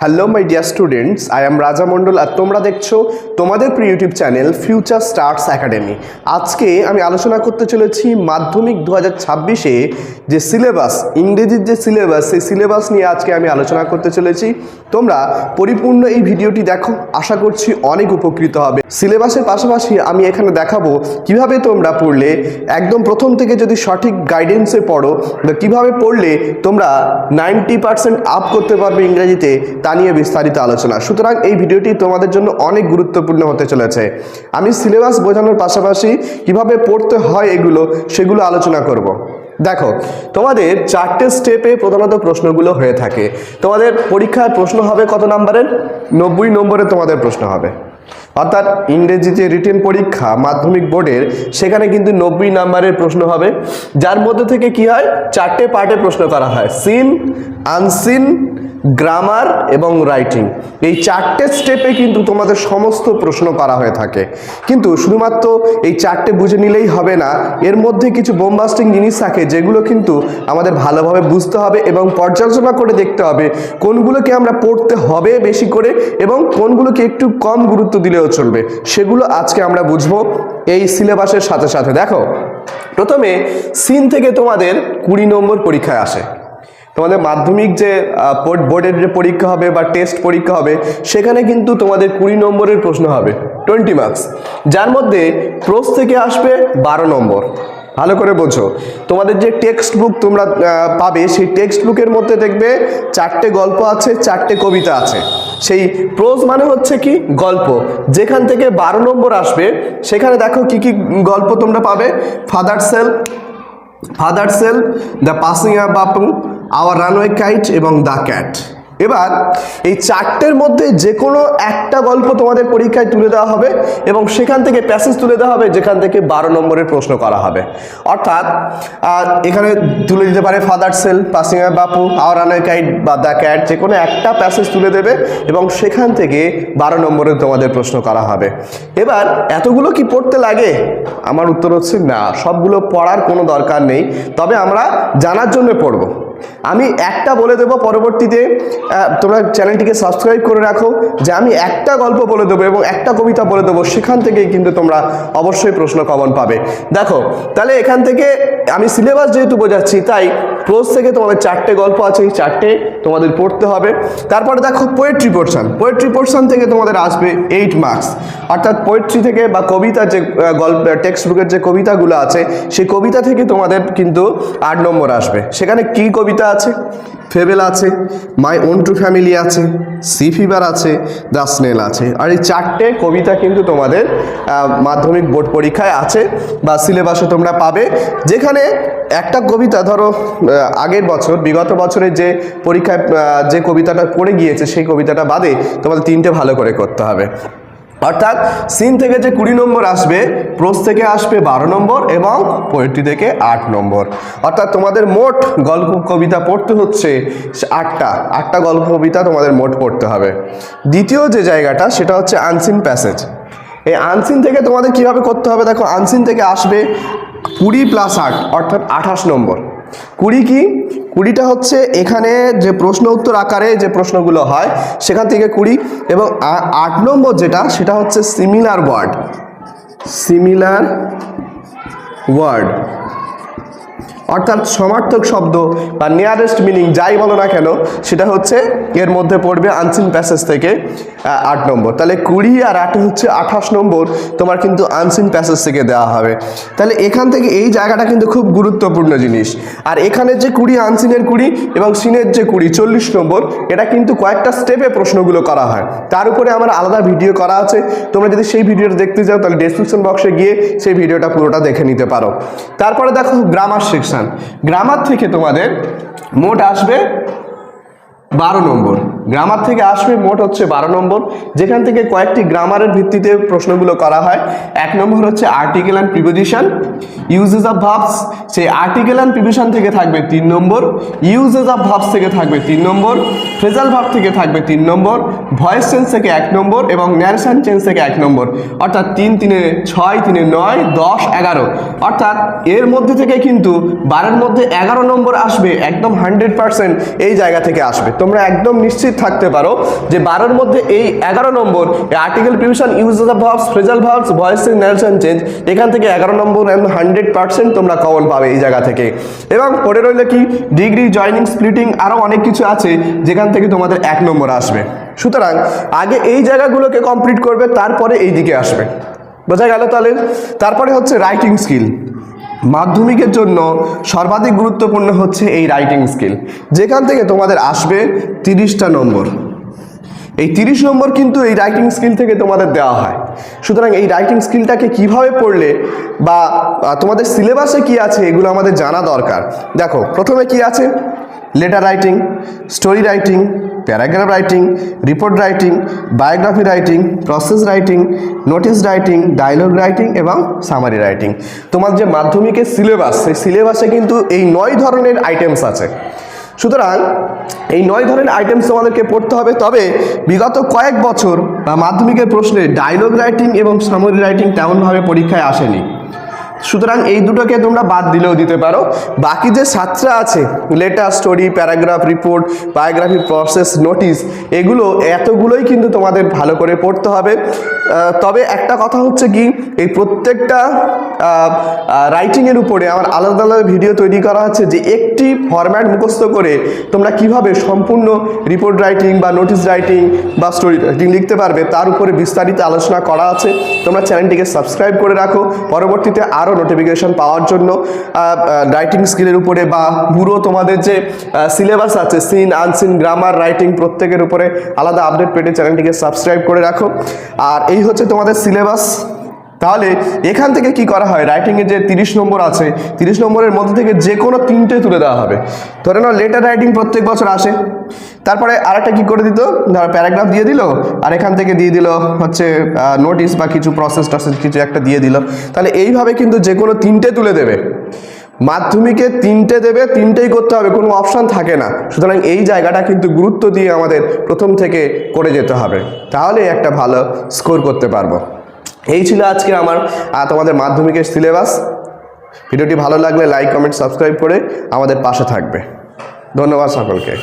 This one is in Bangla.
Hello my dear students I am Raja Mondal আর তোমরা দেখছ তোমাদের প্রিয় YouTube channel Future Stars Academy আজকে আমি আলোচনা করতে চলেছি মাধ্যমিক দু হাজার ছাব্বিশে যে সিলেবাস ইংরেজির যে সিলেবাস সেই সিলেবাস নিয়ে আজকে আমি আলোচনা করতে চলেছি। তোমরা পরিপূর্ণ এই ভিডিওটি দেখো, আশা করছি অনেক উপকৃত হবে। সিলেবাসের পাশাপাশি আমি এখানে দেখাবো কীভাবে তোমরা পড়লে, একদম প্রথম থেকে যদি সঠিক গাইডেন্সে পড়ো, বা কীভাবে পড়লে তোমরা নাইনটি পার্সেন্ট আপ করতে পারবে ইংরেজিতে তা নিয়ে বিস্তারিত আলোচনা। সুতরাং এই ভিডিওটি তোমাদের জন্য অনেক গুরুত্বপূর্ণ হতে চলেছে। আমি সিলেবাস বোঝানোর পাশাপাশি কীভাবে পড়তে হয় এগুলো, সেগুলো আলোচনা করব। দেখো, তোমাদের চারটে স্টেপে প্রধানত প্রশ্নগুলো হয়ে থাকে। তোমাদের পরীক্ষার প্রশ্ন হবে কত নাম্বারের? নব্বই নম্বরে তোমাদের প্রশ্ন হবে। অর্থাৎ ইংরেজি যে রিটেন পরীক্ষা মাধ্যমিক বোর্ডের, সেখানে কিন্তু নব্বই নাম্বারের প্রশ্ন হবে। যার মধ্যে থেকে কি হয়? চারটে পার্টে প্রশ্ন করা হয়। সিন আনসিন গ্রামার এবং রাইটিং এই চারটে স্টেপে কিন্তু তোমাদের সমস্ত প্রশ্ন করা হয়ে থাকে। কিন্তু শুধুমাত্র এই চারটে বুঝে নিলেই হবে না, এর মধ্যে কিছু বোমবাস্টিং জিনিস থাকে, যেগুলো কিন্তু আমাদের ভালোভাবে বুঝতে হবে এবং পর্যালোচনা করে দেখতে হবে, কোনগুলোকে আমরা পড়তে হবে বেশি করে এবং কোনগুলোকে একটু কম গুরুত্ব দিলেও চলবে। সেগুলো আজকে আমরা বুঝব এই সিলেবাসের সাথে সাথে। দেখো, প্রথমে সিন থেকে তোমাদের কুড়ি নম্বর পরীক্ষায় আসে। তোমাদের মাধ্যমিক যে বোর্ডের যে পরীক্ষা হবে বা টেস্ট পরীক্ষা হবে, সেখানে কিন্তু তোমাদের কুড়ি নম্বরের প্রশ্ন হবে টোয়েন্টি মার্কস যার মধ্যে প্রোস থেকে আসবে বারো নম্বর। ভালো করে বোঝো। তোমাদের যে টেক্সট বুক তোমরা পাবে, সেই টেক্সট বুকের মধ্যে দেখবে চারটে গল্প আছে, চারটে কবিতা আছে। সেই প্রোজ মানে হচ্ছে কি? গল্প। যেখান থেকে বারো নম্বর আসবে, সেখানে দেখো কি কি গল্প তোমরা পাবে। Father sail father sail the passing Bapu our runaway kite এবং দ্য ক্যাট এবার, এই চারটের মধ্যে যে কোনো একটা গল্প তোমাদের পরীক্ষায় তুলে দেওয়া হবে এবং সেখান থেকে প্যাসেজ তুলে দেওয়া হবে, যেখান থেকে বারো নম্বরের প্রশ্ন করা হবে। অর্থাৎ এখানে তুলে দিতে পারে father sell passing Bapu our runaway kite বা দ্য ক্যাট যে কোনো একটা প্যাসেজ তুলে দেবে এবং সেখান থেকে বারো নম্বরের তোমাদের প্রশ্ন করা হবে। এবার, এতগুলো কি পড়তে লাগে? আমার উত্তর হচ্ছে না। সবগুলো পড়ার কোনো দরকার নেই। তবে আমরা জানার জন্য পড়ব। আমি একটা বলে দেবো পরবর্তীতে তোমরা চ্যানেলটিকে সাবস্ক্রাইব করে রাখো, যে আমি একটা গল্প বলে দেবো এবং একটা কবিতা বলে দেবো, সেখান থেকেই কিন্তু তোমরা অবশ্যই প্রশ্ন কমন পাবে। দেখো, তাহলে এখান থেকে আমি সিলেবাস যেহেতু বোঝাচ্ছি, তাই ক্লোজ থেকে তোমাদের চারটে গল্প আছে, এই চারটে তোমাদের পড়তে হবে। তারপরে দেখো পোয়েট্রি পোর্শন পোয়েট্রি পোর্শন থেকে তোমাদের আসবে এইট মার্কস অর্থাৎ পোয়েট্রি থেকে বা কবিতা যে গল্প টেক্সট বুকের যে কবিতাগুলো আছে, সেই কবিতা থেকে তোমাদের কিন্তু আট নম্বর আসবে। সেখানে কি কবিতা আছে ফেবেল আছে মাই ওন টু ফ্যামিলি আছে সি ফিভার আছে দ্য স্নেল আছে। আর এই চারটে কবিতা কিন্তু তোমাদের মাধ্যমিক বোর্ড পরীক্ষায় আছে বা সিলেবাসে তোমরা পাবে। যেখানে একটা কবিতা ধরো আগের বছর, বিগত বছরের যে পরীক্ষায় যে কবিতাটা পড়ে গিয়েছে, সেই কবিতাটা বাদে তোমাদের তিনটে ভালো করে করতে হবে। অর্থাৎ সিন থেকে যে কুড়ি নম্বর আসবে, প্রোস থেকে আসবে বারো নম্বর এবং পোয়েট্রি থেকে আট নম্বর। অর্থাৎ তোমাদের মোট গল্প কবিতা পড়তে হচ্ছে আটটা আটটা গল্প কবিতা তোমাদের মোট পড়তে হবে। দ্বিতীয় যে জায়গাটা, সেটা হচ্ছে আনসিন প্যাসেজ। এই আনসিন থেকে তোমাদের কীভাবে করতে হবে? দেখো, আনসিন থেকে আসবে কুড়ি প্লাস আট, অর্থাৎ আঠাশ নম্বর। কুড়ি কি? কুড়িটা হচ্ছে এখানে যে প্রশ্ন উত্তর আকারে যে প্রশ্নগুলো হয়, সেখান থেকে কুড়ি। এবং আট নম্বর যেটা, সেটা হচ্ছে সিমিলার ওয়ার্ড সিমিলার ওয়ার্ড অর্থাৎ সমার্থক শব্দ বা নিয়ারেস্ট মিনিং যাই বলো না কেন, সেটা হচ্ছে এর মধ্যে পড়বে আনসিন প্যাসেজ থেকে আট নম্বর। তাহলে কুড়ি আর আটে হচ্ছে আঠাশ নম্বর, তোমার কিন্তু আনসিন প্যাসেজ থেকে দেওয়া হবে। তাহলে এখান থেকে এই জায়গাটা কিন্তু খুব গুরুত্বপূর্ণ জিনিস। আর এখানে যে কুড়ি, আনসিনের কুড়ি এবং সিনের যে কুড়ি, চল্লিশ নম্বর, এটা কিন্তু কয়েকটা স্টেপে প্রশ্নগুলো করা হয়। তার উপরে আমার আলাদা ভিডিও করা আছে। তোমরা যদি সেই ভিডিওটা দেখতে চাও তাহলে ডেসক্রিপশন বক্সে গিয়ে সেই ভিডিওটা পুরোটা দেখে নিতে পারো। তারপরে দেখো গ্রামার সেকশন গ্রামার থেকে তোমাদের মোট আসবে বারো নম্বর। গ্রামার থেকে আসবে মোট হচ্ছে বারো নম্বর। যেখান থেকে কয়েকটি গ্রামারের ভিত্তিতে প্রশ্নগুলো করা হয়, এক নম্বর হচ্ছে article and preposition uses of verbs সেই আর্টিকেল অ্যান্ড প্রিপোজিশন থেকে থাকবে তিন নম্বর ইউজেস অফ ভাবস থেকে থাকবে তিন নম্বর ফ্রেজাল ভাব থেকে থাকবে তিন নম্বর ভয়েস চেঞ্জ থেকে এক নম্বর এবং ন্যারেশন চেঞ্জ থেকে এক নম্বর। অর্থাৎ তিন, তিনে ছয়, তিনে নয়, দশ, এগারো। অর্থাৎ এর মধ্যে থেকে কিন্তু বারের মধ্যে এগারো নম্বর আসবে, একদম হান্ড্রেড পার্সেন্ট এই জায়গা থেকে আসবে। তোমরা একদম নিশ্চিত থাকতে পারো যে বারোর মধ্যে এই এগারো নম্বর article preposition use of verbs phrasal verbs voice narration change এখান থেকে এগারো নম্বর হান্ড্রেড পার্সেন্ট তোমরা কমন পাবে এই জায়গা থেকে। এবং পরে রইলে কি ডিগ্রি জয়নিং স্প্লিটিং আরও অনেক কিছু আছে, যেখান থেকে তোমাদের এক নম্বর আসবে। সুতরাং আগে এই জায়গাগুলোকে কমপ্লিট করবে, তারপরে এই দিকে আসবে। বোঝা গেল তাহলে? তারপরে হচ্ছে রাইটিং স্কিল মাধ্যমিকের জন্য সর্বাধিক গুরুত্বপূর্ণ হচ্ছে এই রাইটিং স্কিল যেখান থেকে তোমাদের আসবে তিরিশটা নম্বর। এই তিরিশ নম্বর কিন্তু এই রাইটিং স্কিল থেকে তোমাদের দেওয়া হয়। সুতরাং এই রাইটিং স্কিলটাকে কীভাবে পড়লে বা তোমাদের সিলেবাসে কি আছে এগুলো আমাদের জানা দরকার। দেখো, প্রথমে কি আছে? Letter writing story writing paragraph writing report writing biography writing process writing notice writing dialogue writing এবং সামারি রাইটিং তোমার যে মাধ্যমিকের সিলেবাস সেই সিলেবাসে কিন্তু এই নয় ধরনের আইটেমস আছে। সুতরাং এই নয় ধরনের আইটেমস তোমাদেরকে পড়তে হবে, তবে বিগত কয়েক বছর বা মাধ্যমিকের প্রশ্নে ডায়লগ রাইটিং এবং সামরি রাইটিং তেমনভাবে পরীক্ষায় আসেনি। সুতরাং এই দুটোকে তোমরা বাদ দিলেও দিতে পারো। বাকি যে সাতটা আছে letter story paragraph report biography process notice এগুলো এতগুলোই কিন্তু তোমাদের ভালো করে পড়তে হবে। তবে একটা কথা হচ্ছে কি, এই প্রত্যেকটা রাইটিংয়ের উপরে আমার আলাদা আলাদা ভিডিও তৈরি করা হচ্ছে যে একটি ফরম্যাট মুখস্থ করে তোমরা কীভাবে সম্পূর্ণ রিপোর্ট রাইটিং বা নোটিশ রাইটিং বা স্টোরি রাইটিং লিখতে পারবে, তার উপরে বিস্তারিত আলোচনা করা আছে। তোমরা চ্যানেলটিকে সাবস্ক্রাইব করে রাখো। পরবর্তীতে আরও নোটিফিকেশান পাওয়ার জন্য রাইটিং স্কিলের উপরে বা পুরো তোমাদের যে সিলেবাস আছে সিন আনসিন গ্রামার রাইটিং প্রত্যেকের উপরে আলাদা আপডেট পেটে চ্যানেলটিকে সাবস্ক্রাইব করে রাখো। আর এই হচ্ছে তোমাদের সিলেবাস তাহলে এখান থেকে কি করা হয়? রাইটিংয়ে যে তিরিশ নম্বর আছে, তিরিশ নম্বরের মধ্যে থেকে যে কোনো তিনটে তুলে দেওয়া হবে। ধরে নাও লেটার রাইটিং প্রত্যেক বছর আসে। তারপরে আরেকটা কি করে দিত? ধরো প্যারাগ্রাফ দিয়ে দিল, আর এখান থেকে দিয়ে দিল হচ্ছে নোটিশ বা কিছু প্রসেস টসেস, কিছু একটা দিয়ে দিল। তাহলে এইভাবে কিন্তু যে কোনো তিনটে তুলে দেবে। মাধ্যমিকে তিনটে দেবে, তিনটেই করতে হবে, কোনো অপশান থাকে না। সুতরাং এই জায়গাটা কিন্তু গুরুত্ব দিয়ে আমাদের প্রথম থেকে করে যেতে হবে। তাহলে একটা ভালো স্কোর করতে পারব। এই ছিল আজকে আমার তোমাদের মাধ্যমিকের সিলেবাস। ভিডিওটি ভালো লাগলে লাইক কমেন্ট সাবস্ক্রাইব করে আমাদের পাশে থাকবে। ধন্যবাদ সকলকে।